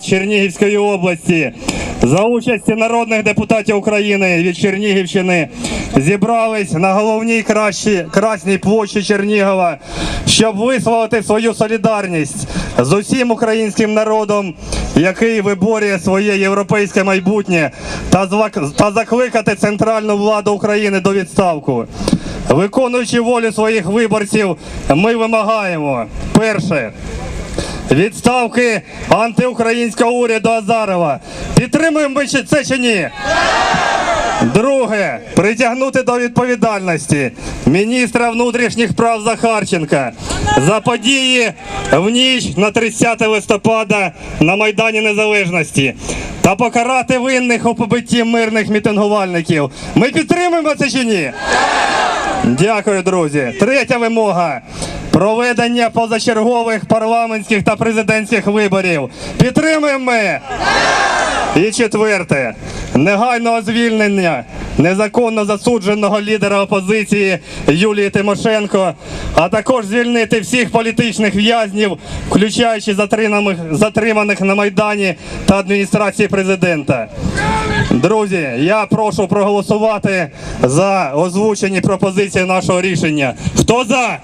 Чернігівської області за участі народних депутатів України від Чернігівщини зібрались на головній кращі, красній площі Чернігова, щоб висловити свою солідарність з усім українським народом, який виборює своє європейське майбутнє, та, закликати центральну владу України до відставку. Виконуючи волю своїх виборців, ми вимагаємо перше. Відставки антиукраїнського уряду Азарова. Підтримуємо ми це чи ні? Друге, притягнути до відповідальності міністра внутрішніх прав Захарченка за події в ніч на 30 листопада на Майдані Незалежності та покарати винних у побитті мирних мітингувальників. Ми підтримуємо це чи ні? Дякую, друзі. Третя вимога. Проведення позачергових парламентських та президентських виборів. Підтримуємо ми. І четверте. Негайного звільнення незаконно засудженого лідера опозиції Юлії Тимошенко, а також звільнити всіх політичних в'язнів, включаючи затриманих, затриманих на Майдані та адміністрації президента. Друзі, я прошу проголосувати за озвучені пропозиції нашого рішення. Хто за?